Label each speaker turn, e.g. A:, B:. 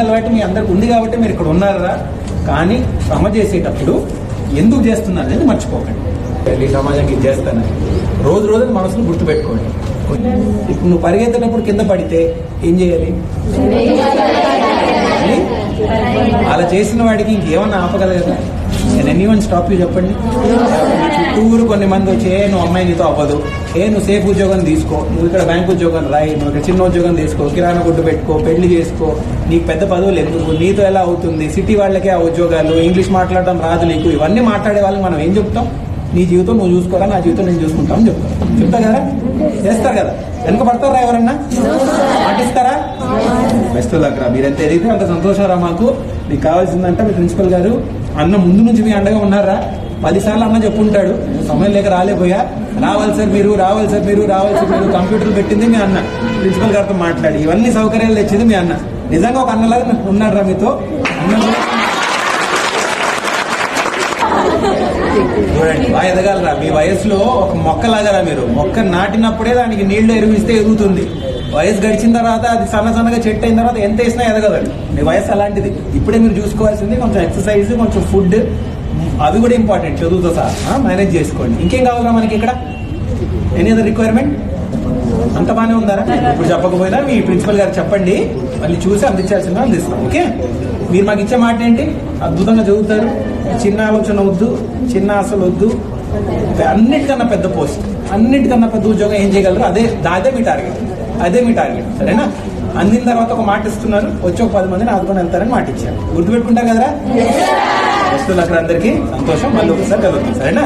A: అలవాటు మీ అందరికి ఉంది కాబట్టి మీరు ఇక్కడ ఉన్నారా? కానీ శ్రమ చేసేటప్పుడు ఎందుకు చేస్తున్నారు అనేది మర్చిపోకండి. ఈ సమాజానికి ఇది చేస్తానని రోజు రోజు మనసును గుర్తుపెట్టుకోండి. ఇప్పుడు నువ్వు పరిగెత్తేటప్పుడు కింద పడితే ఏం చేయాలి? అలా చేసిన వాడికి ఇంకేమన్నా ఆపగలగదా? నేను ఎన్ని వన్ స్టాప్ యూ చెప్పండి. చుట్టూరు కొన్ని మంది వచ్చి ఏ నువ్వు అమ్మాయి నీతో అవ్వదు. ఏ నువ్వు సేఫ్ ఉద్యోగం తీసుకో. నువ్వు ఇక్కడ బ్యాంక్ ఉద్యోగం రాయి. నువ్వు ఇక్కడ చిన్న ఉద్యోగం తీసుకో. కిరాణా గుడ్డు పెట్టుకో. పెళ్ళి చేసుకో. నీకు పెద్ద పదవులు ఎందుకు? నీతో ఎలా అవుతుంది? సిటీ వాళ్ళకే ఆ ఉద్యోగాలు. ఇంగ్లీష్ మాట్లాడడం రాదు నీకు. ఇవన్నీ మాట్లాడే వాళ్ళకి మనం ఏం చెప్తాం? నీ జీవితం నువ్వు చూసుకోరా? నా జీవితం నేను చూసుకుంటామని చెప్తాం. చెప్తా కదా? చేస్తారు కదా? వెనక పడతారా ఎవరన్నా పాటిస్తారా బెస్ట్ మీరు ఎంత ఎదిగితే అంత సంతోషారా మాకు? మీకు కావాల్సిందంటే మీ ప్రిన్సిపల్ గారు. అన్న ముందు నుంచి మీ అండగా ఉన్నారా? పదిసార్లు అన్న చెప్పుంటాడు. సమయం లేక రాలేపోయా రావాలి సార్ మీరు రావాలి సార్ మీరు రావాలి సార్ మీరు. కంప్యూటర్ పెట్టింది మీ అన్న. ప్రిన్సిపల్ గారితో మాట్లాడి. ఇవన్నీ సౌకర్యాలు తెచ్చింది మీ అన్న. నిజంగా ఒక అన్నలాగా ఉన్నాడు రా మీతో? అన్న చూడండి బాగా మీ వయసులో ఒక మొక్కలాగరా మీరు? మొక్క నాటినప్పుడే దానికి నీళ్ళు ఎరువిస్తే ఎదుగుతుంది. వయసు గడిచిన తర్వాత అది సన్న సన్నగా చెట్టు అయిన తర్వాత ఎంత వేసినా ఎదగదండి. మీ వయసు అలాంటిది. ఇప్పుడే మీరు చూసుకోవాల్సింది కొంచెం ఎక్సర్సైజ్ కొంచెం ఫుడ్ అవి కూడా ఇంపార్టెంట్ చదువుతో సహా. మేనేజ్ చేసుకోండి. ఇంకేం కావాలా మనకి ఇక్కడ? ఎనీ అదర్ రిక్వైర్మెంట్ అంత బాగానే ఉందారా? ఇప్పుడు చెప్పకపోయినా మీ ప్రిన్సిపల్ గారు చెప్పండి. మళ్ళీ చూసి అందించాల్సిందో అందిస్తాం ఓకే? మీరు మాకు ఇచ్చే మాట ఏంటి? అద్భుతంగా చదువుతారు. చిన్న ఆలోచన వద్దు. చిన్న ఆశలు వద్దు. అన్నిటికన్నా పెద్ద పోస్ట్ అన్నిటికన్నా పెద్ద ఉద్యోగం ఏం చేయగలరు? అదే అదే మీ టార్గెట్ అదే మీ టార్గెట్ సరేనా? అందిన తర్వాత ఒక మాట ఇస్తున్నారు వచ్చి ఒక పది మందిని ఆదుకొని వెళ్తారని మాట ఇచ్చారు. గుర్తుపెట్టుకుంటారు కదరా? వస్తువులు అక్కడ అందరికీ సంతోషం మళ్ళీ ఒకసారి కలుగుతుంది సరేనా?